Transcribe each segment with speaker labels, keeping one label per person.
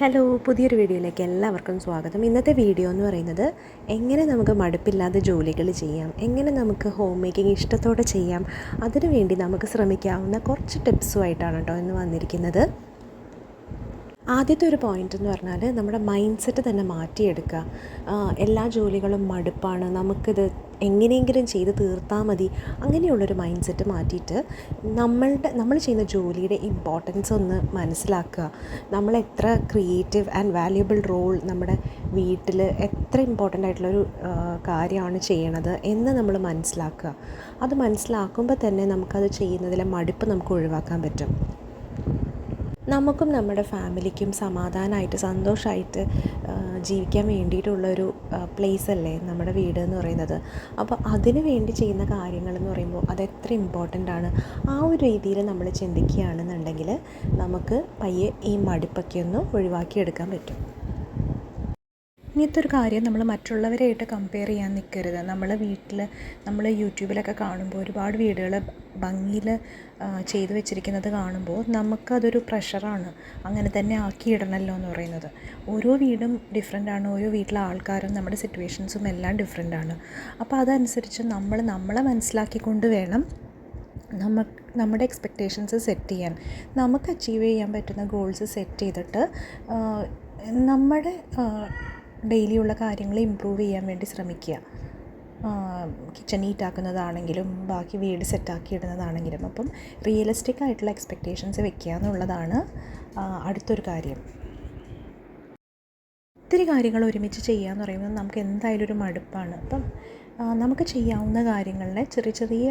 Speaker 1: hello പുതിയൊരു വീഡിയോയിലേക്ക് എല്ലാവർക്കും സ്വാഗതം ഇന്നത്തെ വീഡിയോ എന്ന് പറയുന്നത് എങ്ങനെ നമുക്ക് മടുപ്പില്ലാതെ ജോലികൾ ചെയ്യാം എങ്ങനെ നമുക്ക് ഹോം മേക്കിംഗ് ഇഷ്ടത്തോടെ ചെയ്യാം അതിനുവേണ്ടി നമുക്ക് ശ്രമിക്കാവുന്ന കുറച്ച് ടിപ്സുമായിട്ടാണ് കേട്ടോ ഇന്ന് വന്നിരിക്കുന്നത് ആദ്യത്തെ ഒരു പോയിൻ്റ് എന്ന് പറഞ്ഞാൽ നമ്മുടെ മൈൻഡ് സെറ്റ് തന്നെ മാറ്റിയെടുക്കുക എല്ലാ ജോലികളും മടുപ്പാണ് നമുക്കിത് എങ്ങനെയെങ്കിലും ചെയ്ത് തീർത്താൽ മതി അങ്ങനെയുള്ളൊരു മൈൻഡ് സെറ്റ് മാറ്റിയിട്ട് നമ്മളുടെ നമ്മൾ ചെയ്യുന്ന ജോലിയുടെ ഇമ്പോർട്ടൻസ് ഒന്ന് മനസ്സിലാക്കുക നമ്മൾ എത്ര ക്രിയേറ്റീവ് ആൻഡ് വാല്യുബിൾ റോൾ നമ്മുടെ വീട്ടിൽ എത്ര ഇമ്പോർട്ടൻ്റ് ആയിട്ടുള്ളൊരു കാര്യമാണ് ചെയ്യണത് എന്ന് നമ്മൾ മനസ്സിലാക്കുക അത് മനസ്സിലാക്കുമ്പോൾ തന്നെ നമുക്കത് ചെയ്യുന്നതിലെ മടുപ്പ് നമുക്ക് ഒഴിവാക്കാൻ പറ്റും നമുക്കും നമ്മുടെ ഫാമിലിക്കും സമാധാനമായിട്ട് സന്തോഷമായിട്ട് ജീവിക്കാൻ വേണ്ടിയിട്ടുള്ളൊരു പ്ലേസ് അല്ലേ നമ്മുടെ വീട് എന്ന് പറയുന്നത് അപ്പോൾ അതിന് വേണ്ടി ചെയ്യുന്ന കാര്യങ്ങൾ എന്ന് പറയുമ്പോൾ അതെത്ര ഇമ്പോർട്ടൻ്റ് ആണ് ആ ഒരു രീതിയിൽ നമ്മൾ ചിന്തിക്കുകയാണെന്നുണ്ടെങ്കിൽ നമുക്ക് പയ്യെ ഈ മടുപ്പൊക്കെ ഒന്ന് ഒഴിവാക്കിയെടുക്കാൻ പറ്റും ഇങ്ങനത്തെ ഒരു കാര്യം നമ്മൾ മറ്റുള്ളവരായിട്ട് കമ്പയർ ചെയ്യാൻ നിൽക്കരുത് നമ്മൾ വീട്ടിൽ നമ്മൾ യൂട്യൂബിലൊക്കെ കാണുമ്പോൾ ഒരുപാട് വീടുകൾ ഭംഗിയിൽ ചെയ്തു വെച്ചിരിക്കുന്നത് കാണുമ്പോൾ നമുക്കതൊരു പ്രഷറാണ് അങ്ങനെ തന്നെ ആക്കിയിടണമല്ലോ എന്ന് പറയുന്നത് ഓരോ വീടും ആണ് ഓരോ വീട്ടിലെ ആൾക്കാരും നമ്മുടെ സിറ്റുവേഷൻസും എല്ലാം ഡിഫറെൻ്റാണ് അപ്പോൾ അതനുസരിച്ച് നമ്മൾ നമ്മളെ മനസ്സിലാക്കിക്കൊണ്ട് വേണം നമ്മ നമ്മുടെ എക്സ്പെക്റ്റേഷൻസ് സെറ്റ് ചെയ്യാൻ നമുക്ക് അച്ചീവ് ചെയ്യാൻ പറ്റുന്ന ഗോൾസ് സെറ്റ് ചെയ്തിട്ട് നമ്മുടെ ഡെയിലിയുള്ള കാര്യങ്ങൾ ഇമ്പ്രൂവ് ചെയ്യാൻ വേണ്ടി ശ്രമിക്കുക കിച്ചൺ നീറ്റാക്കുന്നതാണെങ്കിലും ബാക്കി വീട് സെറ്റാക്കി ഇടുന്നതാണെങ്കിലും അപ്പം റിയലിസ്റ്റിക് ആയിട്ടുള്ള എക്സ്പെക്റ്റേഷൻസ് വെക്കുക എന്നുള്ളതാണ് അടുത്തൊരു കാര്യം ഒത്തിരി കാര്യങ്ങൾ ഒരുമിച്ച് ചെയ്യുക എന്ന് പറയുന്നത് നമുക്ക് എന്തായാലും ഒരു മടുപ്പാണ് അപ്പം നമുക്ക് ചെയ്യാവുന്ന കാര്യങ്ങളിലെ ചെറിയ ചെറിയ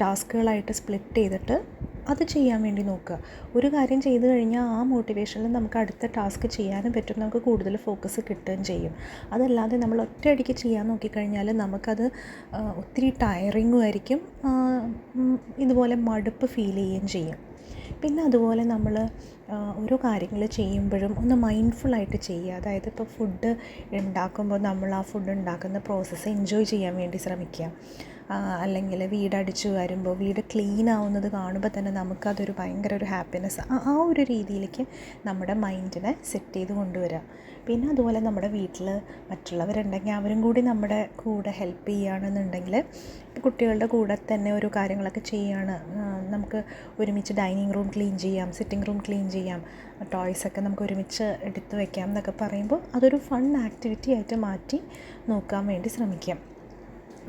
Speaker 1: ടാസ്കുകളായിട്ട് സ്പ്ലിറ്റ് ചെയ്തിട്ട് അത് ചെയ്യാൻ വേണ്ടി നോക്കുക ഒരു കാര്യം ചെയ്തു കഴിഞ്ഞാൽ ആ മോട്ടിവേഷനിൽ നമുക്ക് അടുത്ത ടാസ്ക് ചെയ്യാനും പറ്റും നമുക്ക് കൂടുതൽ ഫോക്കസ് കിട്ടുകയും ചെയ്യും അതല്ലാതെ നമ്മൾ ഒറ്റയടിക്ക് ചെയ്യാൻ നോക്കിക്കഴിഞ്ഞാൽ നമുക്കത് ഒത്തിരി ടയറിങ്ങും ആയിരിക്കും ഇതുപോലെ മടുപ്പ് ഫീൽ ചെയ്യുകയും ചെയ്യും പിന്നെ അതുപോലെ നമ്മൾ ഓരോ കാര്യങ്ങൾ ചെയ്യുമ്പോഴും ഒന്ന് മൈൻഡ്ഫുള്ളായിട്ട് ചെയ്യുക അതായത് ഇപ്പോൾ ഫുഡ് ഉണ്ടാക്കുമ്പോൾ നമ്മൾ ആ ഫുഡ് ഉണ്ടാക്കുന്ന പ്രോസസ്സ് എൻജോയ് ചെയ്യാൻ വേണ്ടി ശ്രമിക്കുക അല്ലെങ്കിൽ വീട് വരുമ്പോൾ വീട് ക്ലീൻ ആവുന്നത് കാണുമ്പോൾ തന്നെ നമുക്കതൊരു ഭയങ്കര ഒരു ഹാപ്പിനെസ് ആ ഒരു രീതിയിലേക്ക് നമ്മുടെ മൈൻഡിനെ സെറ്റ് ചെയ്ത് കൊണ്ടുവരിക പിന്നെ അതുപോലെ നമ്മുടെ വീട്ടിൽ മറ്റുള്ളവരുണ്ടെങ്കിൽ അവരും കൂടി നമ്മുടെ കൂടെ ഹെൽപ്പ് ചെയ്യുകയാണെന്നുണ്ടെങ്കിൽ കുട്ടികളുടെ കൂടെ തന്നെ ഒരു കാര്യങ്ങളൊക്കെ ചെയ്യുകയാണ് നമുക്ക് ഒരുമിച്ച് ഡൈനിങ് റൂം ക്ലീൻ ചെയ്യാം സിറ്റിംഗ് റൂം ക്ലീൻ ചെയ്യാം ടോയ്സൊക്കെ നമുക്ക് ഒരുമിച്ച് എടുത്തു വയ്ക്കാം എന്നൊക്കെ പറയുമ്പോൾ അതൊരു ഫൺ ആക്ടിവിറ്റി ആയിട്ട് മാറ്റി നോക്കാൻ വേണ്ടി ശ്രമിക്കാം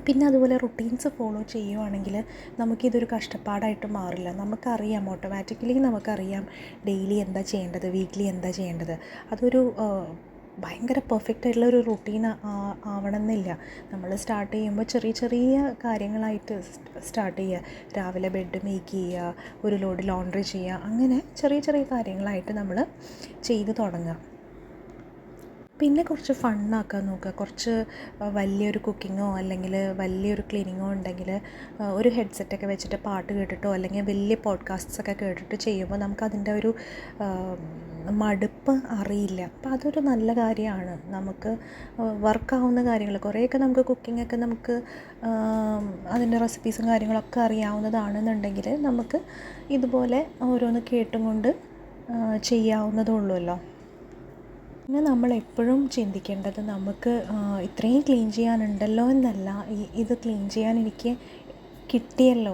Speaker 1: പിന്നെ അതുപോലെ റുട്ടീൻസ് ഫോളോ ചെയ്യുവാണെങ്കിൽ നമുക്കിതൊരു കഷ്ടപ്പാടായിട്ട് മാറില്ല നമുക്കറിയാം ഓട്ടോമാറ്റിക്കലി നമുക്കറിയാം ഡെയിലി എന്താ ചെയ്യേണ്ടത് വീക്ക്ലി എന്താ ചെയ്യേണ്ടത് അതൊരു ഭയങ്കര പെർഫെക്റ്റ് ആയിട്ടുള്ള ഒരു റുട്ടീൻ ആവണമെന്നില്ല നമ്മൾ സ്റ്റാർട്ട് ചെയ്യുമ്പോൾ ചെറിയ ചെറിയ കാര്യങ്ങളായിട്ട് സ്റ്റാർട്ട് ചെയ്യുക രാവിലെ ബെഡ് മേക്ക് ചെയ്യുക ഒരു ലോഡ് ലോണ്ടറി ചെയ്യുക അങ്ങനെ ചെറിയ ചെറിയ കാര്യങ്ങളായിട്ട് നമ്മൾ ചെയ്തു തുടങ്ങുക പിന്നെ കുറച്ച് ഫണ്ണാക്കാൻ നോക്കുക കുറച്ച് വലിയൊരു കുക്കിങ്ങോ അല്ലെങ്കിൽ വലിയൊരു ക്ലീനിങ്ങോ ഉണ്ടെങ്കിൽ ഒരു ഹെഡ്സെറ്റൊക്കെ വെച്ചിട്ട് പാട്ട് കേട്ടിട്ടോ അല്ലെങ്കിൽ വലിയ പോഡ്കാസ്റ്റ്സൊക്കെ കേട്ടിട്ട് ചെയ്യുമ്പോൾ നമുക്കതിൻ്റെ ഒരു മടുപ്പ് അറിയില്ല അപ്പോൾ അതൊരു നല്ല കാര്യമാണ് നമുക്ക് വർക്കാവുന്ന കാര്യങ്ങൾ കുറേയൊക്കെ നമുക്ക് കുക്കിങ്ങൊക്കെ നമുക്ക് അതിൻ്റെ റെസിപ്പീസും കാര്യങ്ങളൊക്കെ അറിയാവുന്നതാണെന്നുണ്ടെങ്കിൽ നമുക്ക് ഇതുപോലെ ഓരോന്ന് കേട്ടും കൊണ്ട് ഉള്ളുമല്ലോ പിന്നെ നമ്മൾ എപ്പോഴും ചിന്തിക്കേണ്ടത് നമുക്ക് ഇത്രയും ക്ലീൻ ചെയ്യാനുണ്ടല്ലോ എന്നല്ല ഇത് ക്ലീൻ ചെയ്യാൻ എനിക്ക് കിട്ടിയല്ലോ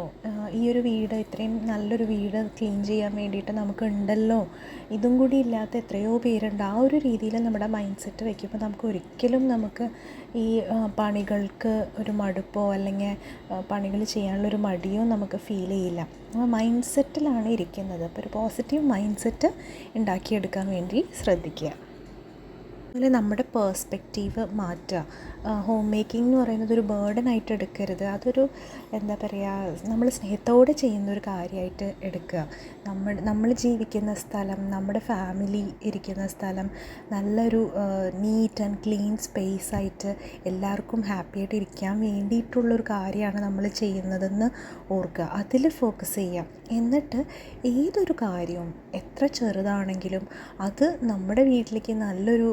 Speaker 1: ഈ ഒരു വീട് ഇത്രയും നല്ലൊരു വീട് ക്ലീൻ ചെയ്യാൻ വേണ്ടിയിട്ട് നമുക്ക് ഉണ്ടല്ലോ ഇതും കൂടി ഇല്ലാത്ത എത്രയോ പേരുണ്ട് ആ ഒരു രീതിയിൽ നമ്മുടെ മൈൻഡ് സെറ്റ് വയ്ക്കുമ്പോൾ നമുക്ക് ഒരിക്കലും നമുക്ക് ഈ പണികൾക്ക് ഒരു മടുപ്പോ അല്ലെങ്കിൽ പണികൾ ചെയ്യാനുള്ളൊരു മടിയോ നമുക്ക് ഫീൽ ചെയ്യില്ല നമ്മൾ മൈൻഡ് സെറ്റിലാണ് ഇരിക്കുന്നത് അപ്പോൾ ഒരു പോസിറ്റീവ് മൈൻഡ് സെറ്റ് ഉണ്ടാക്കിയെടുക്കാൻ വേണ്ടി ശ്രദ്ധിക്കുക അതുപോലെ നമ്മുടെ പേഴ്സ്പെക്റ്റീവ് മാറ്റുക ഹോം മേക്കിംഗ് എന്ന് പറയുന്നത് ഒരു ആയിട്ട് എടുക്കരുത് അതൊരു എന്താ പറയുക നമ്മൾ സ്നേഹത്തോടെ ചെയ്യുന്ന ഒരു കാര്യമായിട്ട് എടുക്കുക നമ്മൾ നമ്മൾ ജീവിക്കുന്ന സ്ഥലം നമ്മുടെ ഫാമിലി ഇരിക്കുന്ന സ്ഥലം നല്ലൊരു നീറ്റ് ആൻഡ് ക്ലീൻ സ്പേസ് ആയിട്ട് എല്ലാവർക്കും ഹാപ്പി ആയിട്ട് ഇരിക്കാൻ വേണ്ടിയിട്ടുള്ളൊരു കാര്യമാണ് നമ്മൾ ചെയ്യുന്നതെന്ന് ഓർക്കുക അതിൽ ഫോക്കസ് ചെയ്യാം എന്നിട്ട് ഏതൊരു കാര്യവും എത്ര ചെറുതാണെങ്കിലും അത് നമ്മുടെ വീട്ടിലേക്ക് നല്ലൊരു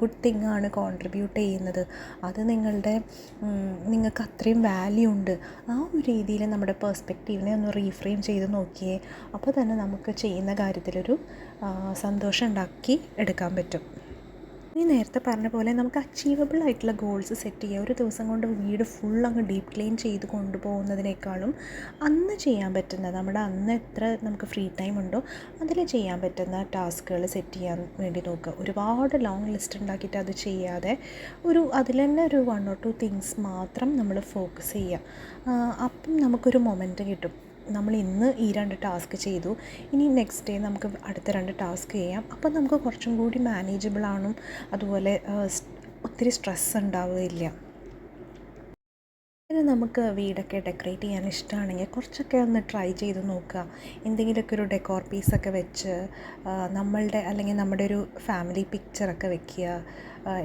Speaker 1: ഗുഡ് ഗുഡ് തിങ് ആണ് കോൺട്രിബ്യൂട്ട് ചെയ്യുന്നത് അത് നിങ്ങളുടെ നിങ്ങൾക്ക് അത്രയും വാല്യൂ ഉണ്ട് ആ ഒരു രീതിയിൽ നമ്മുടെ പേഴ്സ്പെക്റ്റീവിനെ ഒന്ന് റീഫ്രെയിം ചെയ്ത് നോക്കിയേ അപ്പോൾ തന്നെ നമുക്ക് ചെയ്യുന്ന കാര്യത്തിലൊരു സന്തോഷം ഉണ്ടാക്കി എടുക്കാൻ പറ്റും ഈ നേരത്തെ പറഞ്ഞ പോലെ നമുക്ക് അച്ചീവബിൾ ആയിട്ടുള്ള ഗോൾസ് സെറ്റ് ചെയ്യുക ഒരു ദിവസം കൊണ്ട് വീട് ഫുൾ അങ്ങ് ഡീപ്പ് ക്ലീൻ ചെയ്ത് കൊണ്ടുപോകുന്നതിനേക്കാളും അന്ന് ചെയ്യാൻ പറ്റുന്ന നമ്മുടെ അന്ന് എത്ര നമുക്ക് ഫ്രീ ടൈം ഉണ്ടോ അതിൽ ചെയ്യാൻ പറ്റുന്ന ടാസ്കുകൾ സെറ്റ് ചെയ്യാൻ വേണ്ടി നോക്കുക ഒരുപാട് ലോങ് ലിസ്റ്റ് ഉണ്ടാക്കിയിട്ട് അത് ചെയ്യാതെ ഒരു അതിൽ തന്നെ ഒരു വൺ ഓർ ടു തിങ്സ് മാത്രം നമ്മൾ ഫോക്കസ് ചെയ്യുക അപ്പം നമുക്കൊരു മൊമെൻറ്റ് കിട്ടും നമ്മൾ ഇന്ന് ഈ രണ്ട് ടാസ്ക് ചെയ്തു ഇനി നെക്സ്റ്റ് ഡേ നമുക്ക് അടുത്ത രണ്ട് ടാസ്ക് ചെയ്യാം അപ്പോൾ നമുക്ക് കുറച്ചും കൂടി മാനേജബിൾ അതുപോലെ ഒത്തിരി സ്ട്രെസ് ഉണ്ടാവുകയില്ല പിന്നെ നമുക്ക് വീടൊക്കെ ഡെക്കറേറ്റ് ചെയ്യാൻ ഇഷ്ടമാണെങ്കിൽ കുറച്ചൊക്കെ ഒന്ന് ട്രൈ ചെയ്ത് നോക്കുക എന്തെങ്കിലുമൊക്കെ ഒരു ഡെക്കോർ പീസൊക്കെ വെച്ച് നമ്മളുടെ അല്ലെങ്കിൽ നമ്മുടെ ഒരു ഫാമിലി പിക്ചറൊക്കെ വെക്കുക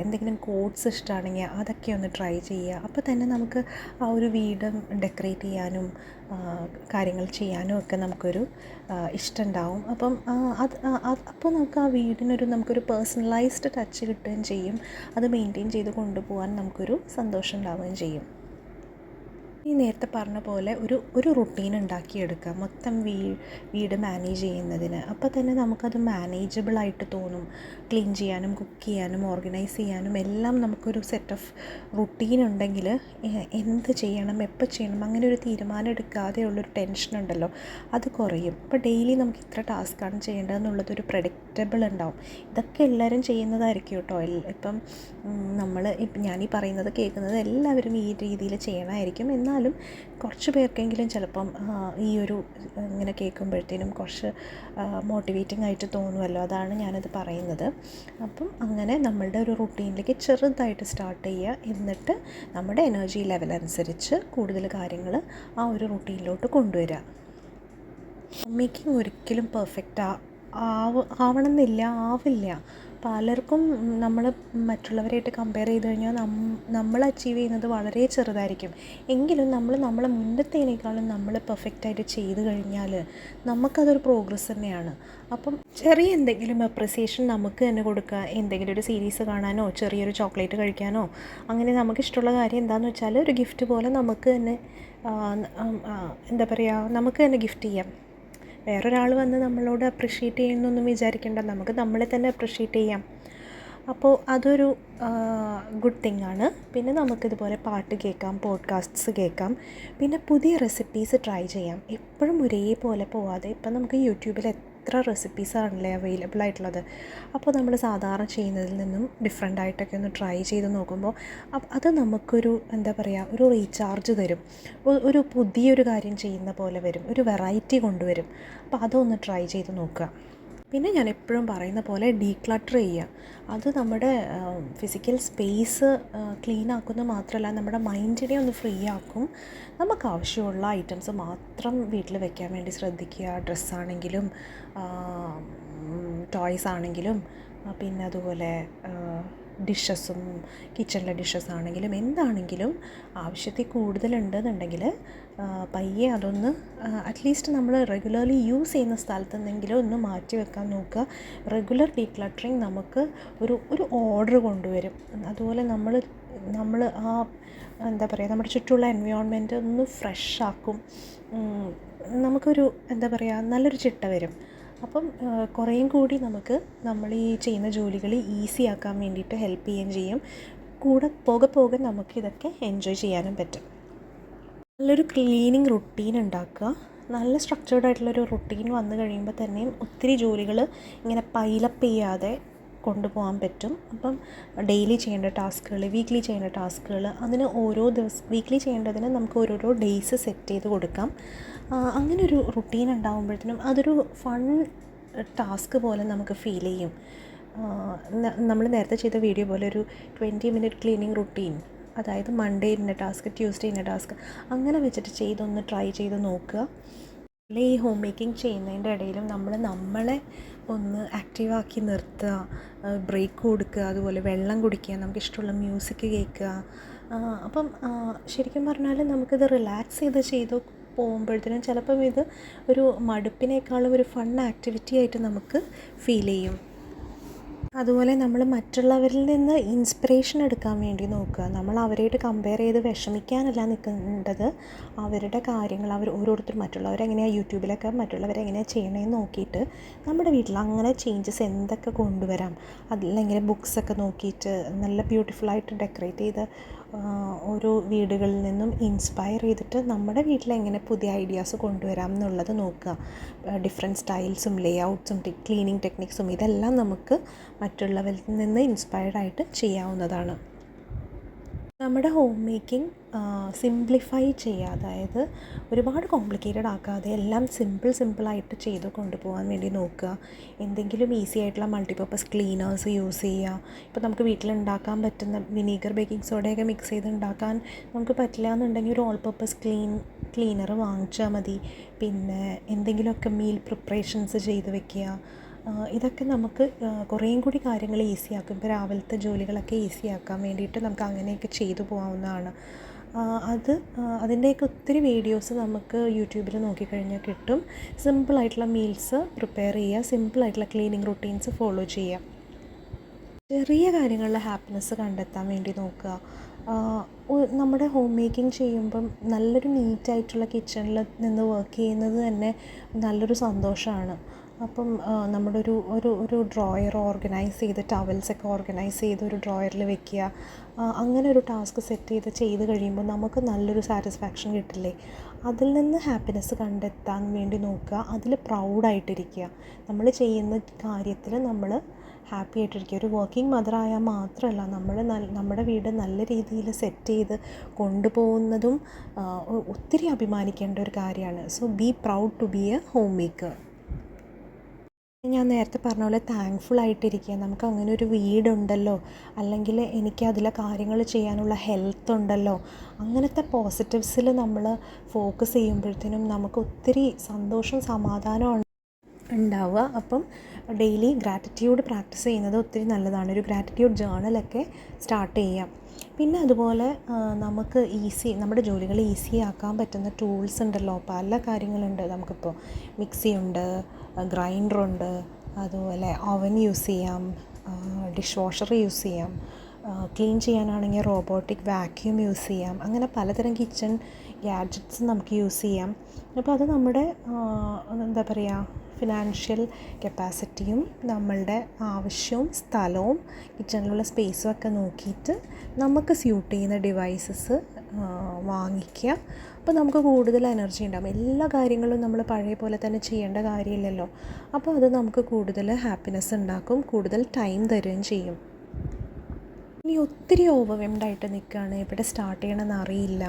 Speaker 1: എന്തെങ്കിലും കോഡ്സ് ഇഷ്ടമാണെങ്കിൽ അതൊക്കെ ഒന്ന് ട്രൈ ചെയ്യുക അപ്പോൾ തന്നെ നമുക്ക് ആ ഒരു വീട് ഡെക്കറേറ്റ് ചെയ്യാനും കാര്യങ്ങൾ ചെയ്യാനും ഒക്കെ നമുക്കൊരു ഇഷ്ടമുണ്ടാവും അപ്പം അത് അപ്പോൾ നമുക്ക് ആ വീടിനൊരു നമുക്കൊരു പേഴ്സണലൈസ്ഡ് ടച്ച് കിട്ടുകയും ചെയ്യും അത് മെയിൻറ്റെയിൻ ചെയ്ത് കൊണ്ടുപോകാൻ നമുക്കൊരു സന്തോഷം ഉണ്ടാവുകയും ചെയ്യും ഈ നേരത്തെ പറഞ്ഞ പോലെ ഒരു ഒരു റുട്ടീൻ ഉണ്ടാക്കിയെടുക്കുക മൊത്തം വീ വീട് മാനേജ് ചെയ്യുന്നതിന് അപ്പോൾ തന്നെ നമുക്കത് മാനേജബിളായിട്ട് തോന്നും ക്ലീൻ ചെയ്യാനും കുക്ക് ചെയ്യാനും ഓർഗനൈസ് ചെയ്യാനും എല്ലാം നമുക്കൊരു സെറ്റ് ഓഫ് റുട്ടീൻ ഉണ്ടെങ്കിൽ എന്ത് ചെയ്യണം എപ്പോൾ ചെയ്യണം അങ്ങനെ ഒരു തീരുമാനം എടുക്കാതെയുള്ളൊരു ടെൻഷൻ ഉണ്ടല്ലോ അത് കുറയും ഇപ്പോൾ ഡെയിലി നമുക്ക് ഇത്ര ടാസ്ക്കാണ് ചെയ്യേണ്ടതെന്നുള്ളതൊരു പ്രഡിക്റ്റബിൾ ഉണ്ടാവും ഇതൊക്കെ എല്ലാവരും ചെയ്യുന്നതായിരിക്കും കേട്ടോ ഇപ്പം നമ്മൾ ഇപ്പം ഞാനീ പറയുന്നത് കേൾക്കുന്നത് എല്ലാവരും ഈ രീതിയിൽ ചെയ്യണമായിരിക്കും എന്നാൽ എന്നാലും കുറച്ച് പേർക്കെങ്കിലും ചിലപ്പം ഈ ഒരു ഇങ്ങനെ കേൾക്കുമ്പോഴത്തേനും കുറച്ച് മോട്ടിവേറ്റിംഗ് ആയിട്ട് തോന്നുമല്ലോ അതാണ് ഞാനത് പറയുന്നത് അപ്പം അങ്ങനെ നമ്മളുടെ ഒരു റുട്ടീനിലേക്ക് ചെറുതായിട്ട് സ്റ്റാർട്ട് ചെയ്യുക എന്നിട്ട് നമ്മുടെ എനർജി ലെവൽ അനുസരിച്ച് കൂടുതൽ കാര്യങ്ങൾ ആ ഒരു റുട്ടീനിലോട്ട് കൊണ്ടുവരിക മേക്കിംഗ് ഒരിക്കലും പെർഫെക്റ്റ് ആവ ആവണമെന്നില്ല ആവില്ല പലർക്കും നമ്മൾ മറ്റുള്ളവരായിട്ട് കമ്പയർ ചെയ്ത് കഴിഞ്ഞാൽ നമ്മൾ അച്ചീവ് ചെയ്യുന്നത് വളരെ ചെറുതായിരിക്കും എങ്കിലും നമ്മൾ നമ്മളെ മുന്നത്തേനേക്കാളും നമ്മൾ പെർഫെക്റ്റായിട്ട് ചെയ്ത് കഴിഞ്ഞാൽ നമുക്കതൊരു പ്രോഗ്രസ് തന്നെയാണ് അപ്പം ചെറിയ എന്തെങ്കിലും അപ്രിസിയേഷൻ നമുക്ക് തന്നെ കൊടുക്കുക എന്തെങ്കിലും ഒരു സീരീസ് കാണാനോ ചെറിയൊരു ചോക്ലേറ്റ് കഴിക്കാനോ അങ്ങനെ നമുക്ക് ഇഷ്ടമുള്ള കാര്യം എന്താണെന്ന് വെച്ചാൽ ഒരു ഗിഫ്റ്റ് പോലെ നമുക്ക് തന്നെ എന്താ പറയുക നമുക്ക് തന്നെ ഗിഫ്റ്റ് ചെയ്യാം വേറൊരാൾ വന്ന് നമ്മളോട് അപ്രിഷ്യേറ്റ് ചെയ്യുന്നൊന്നും വിചാരിക്കേണ്ട നമുക്ക് നമ്മളെ തന്നെ അപ്രിഷ്യേറ്റ് ചെയ്യാം അപ്പോൾ അതൊരു ഗുഡ് തിങ് ആണ് പിന്നെ നമുക്കിതുപോലെ പാട്ട് കേൾക്കാം പോഡ്കാസ്റ്റ്സ് കേൾക്കാം പിന്നെ പുതിയ റെസിപ്പീസ് ട്രൈ ചെയ്യാം എപ്പോഴും ഒരേപോലെ പോവാതെ ഇപ്പം നമുക്ക് യൂട്യൂബിൽ എത്ര റെസിപ്പീസാണല്ലേ അവൈലബിൾ ആയിട്ടുള്ളത് അപ്പോൾ നമ്മൾ സാധാരണ ചെയ്യുന്നതിൽ നിന്നും ഡിഫറെൻ്റ് ആയിട്ടൊക്കെ ഒന്ന് ട്രൈ ചെയ്ത് നോക്കുമ്പോൾ അത് നമുക്കൊരു എന്താ പറയുക ഒരു റീചാർജ് തരും ഒരു പുതിയൊരു കാര്യം ചെയ്യുന്ന പോലെ വരും ഒരു വെറൈറ്റി കൊണ്ടുവരും അപ്പോൾ അതൊന്ന് ട്രൈ ചെയ്ത് നോക്കുക പിന്നെ ഞാൻ എപ്പോഴും പറയുന്ന പോലെ ഡീക്ലട്ടർ ചെയ്യുക അത് നമ്മുടെ ഫിസിക്കൽ സ്പേസ് ക്ലീൻ ആക്കുന്നത് മാത്രമല്ല നമ്മുടെ മൈൻഡിനെ ഒന്ന് ഫ്രീ ആക്കും നമുക്ക് ആവശ്യമുള്ള ഐറ്റംസ് മാത്രം വീട്ടിൽ വെക്കാൻ വേണ്ടി ശ്രദ്ധിക്കുക ഡ്രസ്സാണെങ്കിലും ടോയ്സ് ആണെങ്കിലും പിന്നെ അതുപോലെ ഡിഷസും കിച്ചണിലെ ഡിഷസ് ആണെങ്കിലും എന്താണെങ്കിലും ആവശ്യത്തിൽ കൂടുതലുണ്ടെന്നുണ്ടെങ്കിൽ പയ്യെ അതൊന്ന് അറ്റ്ലീസ്റ്റ് നമ്മൾ റെഗുലർലി യൂസ് ചെയ്യുന്ന നിന്നെങ്കിലും ഒന്ന് മാറ്റി വെക്കാൻ നോക്കുക റെഗുലർ ഡീക്ലട്ടറിങ് നമുക്ക് ഒരു ഒരു ഓർഡർ കൊണ്ടുവരും അതുപോലെ നമ്മൾ നമ്മൾ ആ എന്താ പറയുക നമ്മുടെ ചുറ്റുമുള്ള എൻവയോൺമെൻറ്റ് ഒന്ന് ഫ്രഷ് ആക്കും നമുക്കൊരു എന്താ പറയുക നല്ലൊരു ചിട്ട വരും അപ്പം കുറേയും കൂടി നമുക്ക് നമ്മൾ ഈ ചെയ്യുന്ന ജോലികൾ ഈസി ആക്കാൻ വേണ്ടിയിട്ട് ഹെൽപ്പ് ചെയ്യുകയും ചെയ്യും കൂടെ പോകെ പോകെ നമുക്ക് ഇതൊക്കെ എൻജോയ് ചെയ്യാനും പറ്റും നല്ലൊരു ക്ലീനിങ് റുട്ടീൻ ഉണ്ടാക്കുക നല്ല സ്ട്രക്ചേർഡ് ആയിട്ടുള്ളൊരു റുട്ടീൻ വന്നു കഴിയുമ്പോൾ തന്നെയും ഒത്തിരി ജോലികൾ ഇങ്ങനെ പൈലപ്പ് ചെയ്യാതെ കൊണ്ടുപോകാൻ പറ്റും അപ്പം ഡെയിലി ചെയ്യേണ്ട ടാസ്കുകൾ വീക്ക്ലി ചെയ്യേണ്ട ടാസ്കുകൾ അതിന് ഓരോ ദിവസം വീക്ക്ലി ചെയ്യേണ്ടതിന് നമുക്ക് ഓരോരോ ഡേയ്സ് സെറ്റ് ചെയ്ത് കൊടുക്കാം അങ്ങനെ ഒരു റുട്ടീൻ ഉണ്ടാകുമ്പോഴത്തേനും അതൊരു ഫൺ ടാസ്ക് പോലെ നമുക്ക് ഫീൽ ചെയ്യും നമ്മൾ നേരത്തെ ചെയ്ത വീഡിയോ പോലെ ഒരു ട്വൻറ്റി മിനിറ്റ് ക്ലീനിങ് റുട്ടീൻ അതായത് മൺഡേ ഇന്ന ടാസ്ക് ട്യൂസ്ഡേ ഇന്ന ടാസ്ക് അങ്ങനെ വെച്ചിട്ട് ചെയ്തൊന്ന് ട്രൈ ചെയ്ത് നോക്കുക ഈ ഹോം മേക്കിംഗ് ചെയ്യുന്നതിൻ്റെ ഇടയിലും നമ്മൾ നമ്മളെ ഒന്ന് ആക്റ്റീവാക്കി നിർത്തുക ബ്രേക്ക് കൊടുക്കുക അതുപോലെ വെള്ളം കുടിക്കുക നമുക്ക് ഇഷ്ടമുള്ള മ്യൂസിക് കേൾക്കുക അപ്പം ശരിക്കും പറഞ്ഞാൽ നമുക്കിത് റിലാക്സ് ചെയ്ത് ചെയ്തു പോകുമ്പോഴത്തേനും ചിലപ്പം ഇത് ഒരു മടുപ്പിനേക്കാളും ഒരു ഫൺ ആക്ടിവിറ്റി ആയിട്ട് നമുക്ക് ഫീൽ ചെയ്യും അതുപോലെ നമ്മൾ മറ്റുള്ളവരിൽ നിന്ന് ഇൻസ്പിറേഷൻ എടുക്കാൻ വേണ്ടി നോക്കുക നമ്മൾ അവരായിട്ട് കമ്പയർ ചെയ്ത് വിഷമിക്കാനല്ല നിൽക്കേണ്ടത് അവരുടെ കാര്യങ്ങൾ അവർ ഓരോരുത്തർ മറ്റുള്ളവരെങ്ങനെയാണ് യൂട്യൂബിലൊക്കെ മറ്റുള്ളവരെങ്ങനെയാണ് ചെയ്യണമെന്ന് നോക്കിയിട്ട് നമ്മുടെ വീട്ടിൽ അങ്ങനെ ചേഞ്ചസ് എന്തൊക്കെ കൊണ്ടുവരാം അതില്ലെങ്കിൽ ബുക്സൊക്കെ നോക്കിയിട്ട് നല്ല ബ്യൂട്ടിഫുള്ളായിട്ട് ഡെക്കറേറ്റ് ചെയ്ത് ഓരോ വീടുകളിൽ നിന്നും ഇൻസ്പയർ ചെയ്തിട്ട് നമ്മുടെ വീട്ടിലെങ്ങനെ പുതിയ ഐഡിയാസ് കൊണ്ടുവരാം എന്നുള്ളത് നോക്കുക ഡിഫറെൻറ്റ് സ്റ്റൈൽസും ലേഔട്ട്സും ക്ലീനിങ് ടെക്നിക്സും ഇതെല്ലാം നമുക്ക് മറ്റുള്ളവരിൽ നിന്ന് ഇൻസ്പയർഡായിട്ട് ആയിട്ട് ചെയ്യാവുന്നതാണ് നമ്മുടെ ഹോം മേക്കിംഗ് സിംപ്ലിഫൈ ചെയ്യുക അതായത് ഒരുപാട് കോംപ്ലിക്കേറ്റഡ് ആക്കാതെ എല്ലാം സിമ്പിൾ സിമ്പിളായിട്ട് ചെയ്ത് കൊണ്ടുപോകാൻ വേണ്ടി നോക്കുക എന്തെങ്കിലും ഈസി ആയിട്ടുള്ള മൾട്ടിപ്പർപ്പസ് ക്ലീനേഴ്സ് യൂസ് ചെയ്യുക ഇപ്പോൾ നമുക്ക് വീട്ടിലുണ്ടാക്കാൻ പറ്റുന്ന വിനീഗർ ബേക്കിംഗ് സോഡയൊക്കെ മിക്സ് ചെയ്ത് ഉണ്ടാക്കാൻ നമുക്ക് പറ്റില്ല എന്നുണ്ടെങ്കിൽ ഒരു ഓൾ പർപ്പസ് ക്ലീൻ ക്ലീനർ വാങ്ങിച്ചാൽ മതി പിന്നെ എന്തെങ്കിലുമൊക്കെ മീൽ പ്രിപ്പറേഷൻസ് ചെയ്ത് വെക്കുക ഇതൊക്കെ നമുക്ക് കുറേയും കൂടി കാര്യങ്ങൾ ഈസിയാക്കും ഇപ്പോൾ രാവിലത്തെ ജോലികളൊക്കെ ഈസിയാക്കാൻ വേണ്ടിയിട്ട് നമുക്ക് അങ്ങനെയൊക്കെ ചെയ്തു പോകാവുന്നതാണ് അത് അതിൻ്റെയൊക്കെ ഒത്തിരി വീഡിയോസ് നമുക്ക് യൂട്യൂബിൽ നോക്കിക്കഴിഞ്ഞാൽ കിട്ടും സിമ്പിളായിട്ടുള്ള മീൽസ് പ്രിപ്പയർ ചെയ്യുക സിമ്പിളായിട്ടുള്ള ക്ലീനിങ് റുട്ടീൻസ് ഫോളോ ചെയ്യുക ചെറിയ കാര്യങ്ങളിലെ ഹാപ്പിനെസ് കണ്ടെത്താൻ വേണ്ടി നോക്കുക നമ്മുടെ ഹോം മേക്കിംഗ് ചെയ്യുമ്പം നല്ലൊരു നീറ്റായിട്ടുള്ള കിച്ചണിൽ നിന്ന് വർക്ക് ചെയ്യുന്നത് തന്നെ നല്ലൊരു സന്തോഷമാണ് അപ്പം നമ്മുടെ ഒരു ഒരു ഒരു ഡ്രോയർ ഓർഗനൈസ് ചെയ്ത് ടവൽസൊക്കെ ഓർഗനൈസ് ചെയ്ത് ഒരു ഡ്രോയറിൽ വെക്കുക അങ്ങനെ ഒരു ടാസ്ക് സെറ്റ് ചെയ്ത് ചെയ്ത് കഴിയുമ്പോൾ നമുക്ക് നല്ലൊരു സാറ്റിസ്ഫാക്ഷൻ കിട്ടില്ലേ അതിൽ നിന്ന് ഹാപ്പിനെസ് കണ്ടെത്താൻ വേണ്ടി നോക്കുക അതിൽ പ്രൗഡായിട്ടിരിക്കുക നമ്മൾ ചെയ്യുന്ന കാര്യത്തിൽ നമ്മൾ ഹാപ്പി ആയിട്ടിരിക്കുക ഒരു വർക്കിംഗ് മദർ ആയാൽ മാത്രമല്ല നമ്മൾ നമ്മുടെ വീട് നല്ല രീതിയിൽ സെറ്റ് ചെയ്ത് കൊണ്ടുപോകുന്നതും ഒത്തിരി അഭിമാനിക്കേണ്ട ഒരു കാര്യമാണ് so be proud to be a home maker ഞാൻ നേരത്തെ പറഞ്ഞ പോലെ താങ്ക്ഫുൾ ആയിട്ടിരിക്കുക നമുക്ക് അങ്ങനെ ഒരു വീടുണ്ടല്ലോ അല്ലെങ്കിൽ എനിക്ക് അതിലെ കാര്യങ്ങൾ ചെയ്യാനുള്ള ഹെൽത്ത് ഉണ്ടല്ലോ അങ്ങനത്തെ പോസിറ്റീവ്സിൽ നമ്മൾ ഫോക്കസ് ചെയ്യുമ്പോഴത്തേനും നമുക്ക് ഒത്തിരി സന്തോഷം സമാധാനം ഉണ്ടാവുക അപ്പം ഡെയിലി ഗ്രാറ്റിറ്റ്യൂഡ് പ്രാക്ടീസ് ചെയ്യുന്നത് ഒത്തിരി നല്ലതാണ് ഒരു ഗ്രാറ്റിറ്റ്യൂഡ് ജേണലൊക്കെ സ്റ്റാർട്ട് ചെയ്യാം പിന്നെ അതുപോലെ നമുക്ക് ഈസി നമ്മുടെ ജോലികൾ ഈസി ആക്കാൻ പറ്റുന്ന ടൂൾസ് ഉണ്ടല്ലോ പല കാര്യങ്ങളുണ്ട് നമുക്കിപ്പോൾ മിക്സി ഉണ്ട് ഗ്രൈൻഡറുണ്ട് അതുപോലെ ഓവൻ യൂസ് ചെയ്യാം ഡിഷ് വാഷർ യൂസ് ചെയ്യാം ക്ലീൻ ചെയ്യാനാണെങ്കിൽ റോബോട്ടിക് വാക്യൂം യൂസ് ചെയ്യാം അങ്ങനെ പലതരം കിച്ചൺ ഗാഡ്ജറ്റ്സ് നമുക്ക് യൂസ് ചെയ്യാം അപ്പോൾ അത് നമ്മുടെ എന്താ പറയുക ഫിനാൻഷ്യൽ കപ്പാസിറ്റിയും നമ്മളുടെ ആവശ്യവും സ്ഥലവും കിച്ചണിലുള്ള സ്പേസും ഒക്കെ നോക്കിയിട്ട് നമുക്ക് സ്യൂട്ട് ചെയ്യുന്ന ഡിവൈസസ് വാങ്ങിക്കുക അപ്പോൾ നമുക്ക് കൂടുതൽ എനർജി ഉണ്ടാകും എല്ലാ കാര്യങ്ങളും നമ്മൾ പഴയ പോലെ തന്നെ ചെയ്യേണ്ട കാര്യമില്ലല്ലോ അപ്പോൾ അത് നമുക്ക് കൂടുതൽ ഹാപ്പിനെസ് ഉണ്ടാക്കും കൂടുതൽ ടൈം തരുകയും ചെയ്യും ഇനി ഒത്തിരി ഓവർവെംഡായിട്ട് നിൽക്കുകയാണ് എവിടെ സ്റ്റാർട്ട് ചെയ്യണമെന്ന് അറിയില്ല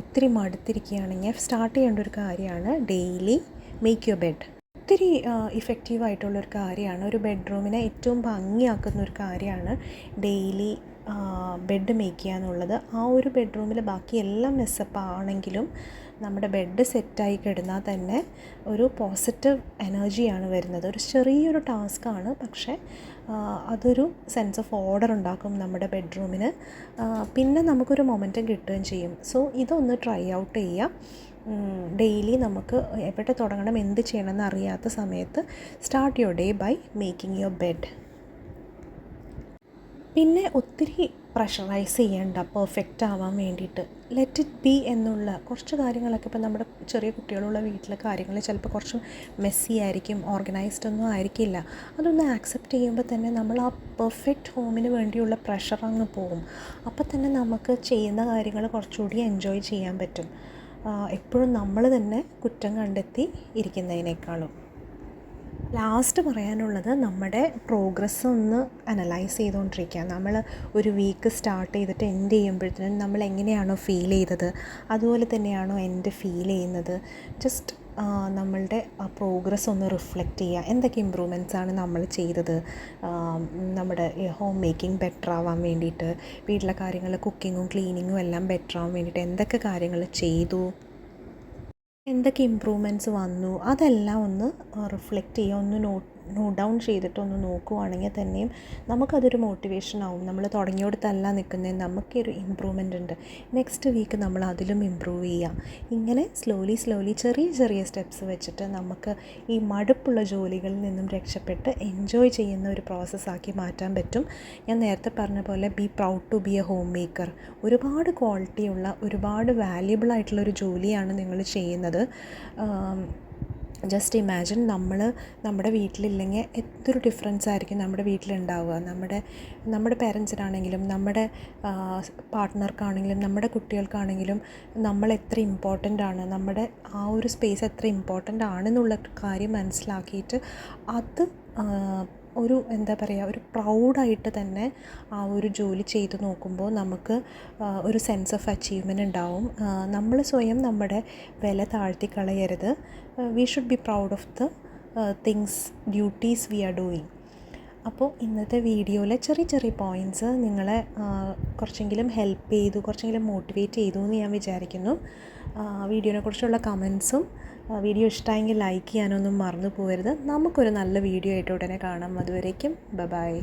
Speaker 1: ഒത്തിരി മടുത്തിരിക്കുകയാണെങ്കിൽ സ്റ്റാർട്ട് ചെയ്യേണ്ട ഒരു കാര്യമാണ് ഡെയിലി മേക്ക് യുവർ ബെഡ് ഒത്തിരി ഇഫക്റ്റീവ് ആയിട്ടുള്ളൊരു കാര്യമാണ് ഒരു ബെഡ്റൂമിനെ ഏറ്റവും ഭംഗിയാക്കുന്ന ഒരു കാര്യമാണ് ഡെയിലി ബെഡ് മേക്ക് ചെയ്യാന്നുള്ളത് ആ ഒരു ബെഡ്റൂമിൽ ബാക്കി എല്ലാം മെസ്സപ്പ് ആണെങ്കിലും നമ്മുടെ ബെഡ് സെറ്റായി കിടന്നാൽ തന്നെ ഒരു പോസിറ്റീവ് എനർജിയാണ് വരുന്നത് ഒരു ചെറിയൊരു ടാസ്ക്കാണ് പക്ഷേ അതൊരു സെൻസ് ഓഫ് ഓർഡർ ഉണ്ടാക്കും നമ്മുടെ ബെഡ്റൂമിന് പിന്നെ നമുക്കൊരു മൊമെൻറ്റം കിട്ടുകയും ചെയ്യും സോ ഇതൊന്ന് ട്രൈ ഔട്ട് ചെയ്യാം ഡെയിലി നമുക്ക് എവിടെ തുടങ്ങണം എന്ത് ചെയ്യണമെന്ന് അറിയാത്ത സമയത്ത് start your day by making your bed പിന്നെ ഒത്തിരി പ്രഷറൈസ് ചെയ്യേണ്ട പെർഫെക്റ്റ് ആവാൻ വേണ്ടിയിട്ട് ലെറ്റ് ഇറ്റ് ബി എന്നുള്ള കുറച്ച് കാര്യങ്ങളൊക്കെ ഇപ്പം നമ്മുടെ ചെറിയ കുട്ടികളുള്ള വീട്ടിലെ കാര്യങ്ങൾ ചിലപ്പോൾ കുറച്ച് മെസ്സി ആയിരിക്കും ഓർഗനൈസ്ഡ് ഒന്നും ആയിരിക്കില്ല അതൊന്ന് ആക്സെപ്റ്റ് ചെയ്യുമ്പോൾ തന്നെ നമ്മൾ ആ പെർഫെക്റ്റ് ഹോമിന് വേണ്ടിയുള്ള പ്രഷർ അങ്ങ് പോകും അപ്പോൾ തന്നെ നമുക്ക് ചെയ്യുന്ന കാര്യങ്ങൾ കുറച്ചുകൂടി എൻജോയ് ചെയ്യാൻ പറ്റും എപ്പോഴും നമ്മൾ തന്നെ കുറ്റം കണ്ടെത്തി ഇരിക്കുന്നതിനേക്കാളും ലാസ്റ്റ് പറയാനുള്ളത് നമ്മുടെ പ്രോഗ്രസ് ഒന്ന് അനലൈസ് ചെയ്തുകൊണ്ടിരിക്കുക നമ്മൾ ഒരു വീക്ക് സ്റ്റാർട്ട് ചെയ്തിട്ട് എൻഡ് ചെയ്യുമ്പോഴത്തേനും നമ്മൾ എങ്ങനെയാണോ ഫീൽ ചെയ്തത് അതുപോലെ തന്നെയാണോ എൻ്റെ ഫീൽ ചെയ്യുന്നത് ജസ്റ്റ് നമ്മളുടെ പ്രോഗ്രസ് ഒന്ന് റിഫ്ലക്റ്റ് ചെയ്യുക എന്തൊക്കെ ഇമ്പ്രൂവ്മെൻറ്റ്സ് ആണ് നമ്മൾ ചെയ്തത് നമ്മുടെ ഹോം മേക്കിംഗ് ബെറ്റർ ആവാൻ വേണ്ടിയിട്ട് വീട്ടിലെ കാര്യങ്ങൾ കുക്കിങ്ങും ക്ലീനിങ്ങും എല്ലാം ബെറ്റർ ആവാൻ വേണ്ടിയിട്ട് എന്തൊക്കെ കാര്യങ്ങൾ ചെയ്തു എന്തൊക്കെ ഇമ്പ്രൂവ്മെൻറ്റ്സ് വന്നു അതെല്ലാം ഒന്ന് റിഫ്ലക്റ്റ് ചെയ്യുക ഒന്ന് നോട്ട് നോട്ട് ഡൗൺ ചെയ്തിട്ടൊന്ന് നോക്കുവാണെങ്കിൽ തന്നെയും നമുക്കതൊരു മോട്ടിവേഷൻ ആവും നമ്മൾ തുടങ്ങിയോടത്തല്ല നിൽക്കുന്നത് നമുക്കൊരു ഇമ്പ്രൂവ്മെൻ്റ് ഉണ്ട് നെക്സ്റ്റ് വീക്ക് നമ്മൾ അതിലും ഇമ്പ്രൂവ് ചെയ്യാം ഇങ്ങനെ സ്ലോലി സ്ലോലി ചെറിയ ചെറിയ സ്റ്റെപ്സ് വെച്ചിട്ട് നമുക്ക് ഈ മടുപ്പുള്ള ജോലികളിൽ നിന്നും രക്ഷപ്പെട്ട് എൻജോയ് ചെയ്യുന്ന ഒരു പ്രോസസ്സാക്കി മാറ്റാൻ പറ്റും ഞാൻ നേരത്തെ പറഞ്ഞ പോലെ be proud to be a home maker ഒരുപാട് ക്വാളിറ്റിയുള്ള ഒരുപാട് വാല്യുബിൾ ആയിട്ടുള്ള ഒരു ജോലിയാണ് നിങ്ങൾ ചെയ്യുന്നത് ജസ്റ്റ് ഇമാജിൻ നമ്മൾ നമ്മുടെ വീട്ടിലില്ലെങ്കിൽ എന്തൊരു ഡിഫറൻസ് ആയിരിക്കും നമ്മുടെ വീട്ടിലുണ്ടാവുക നമ്മുടെ നമ്മുടെ പേരൻസിനാണെങ്കിലും നമ്മുടെ പാർട്ട്ണർക്കാണെങ്കിലും നമ്മുടെ കുട്ടികൾക്കാണെങ്കിലും നമ്മൾ എത്ര ഇമ്പോർട്ടൻ്റ് ആണ് നമ്മുടെ ആ ഒരു സ്പേസ് എത്ര ഇമ്പോർട്ടൻ്റ് ആണെന്നുള്ള കാര്യം മനസ്സിലാക്കിയിട്ട് അത് ഒരു എന്താ പറയുക ഒരു പ്രൗഡായിട്ട് തന്നെ ആ ഒരു ജോലി ചെയ്ത് നോക്കുമ്പോൾ നമുക്ക് ഒരു സെൻസ് ഓഫ് അച്ചീവ്മെൻ്റ് ഉണ്ടാവും നമ്മൾ സ്വയം നമ്മുടെ വില താഴ്ത്തി കളയരുത് we should be proud of the things duties we are doing അപ്പോൾ ഇന്നത്തെ വീഡിയോയിലെ ചെറിയ ചെറിയ പോയിൻറ്റ്സ് നിങ്ങളെ കുറച്ചെങ്കിലും ഹെൽപ്പ് ചെയ്തു കുറച്ചെങ്കിലും മോട്ടിവേറ്റ് ചെയ്തു എന്ന് ഞാൻ വിചാരിക്കുന്നു വീഡിയോനെക്കുറിച്ചുള്ള കമൻസും വീഡിയോ ഇഷ്ടമായെങ്കിൽ ലൈക്ക് ചെയ്യാനൊന്നും മറന്നു പോകരുത് നമുക്കൊരു നല്ല വീഡിയോ ആയിട്ട് ഉടനെ കാണാം അതുവരേക്കും ബബായ്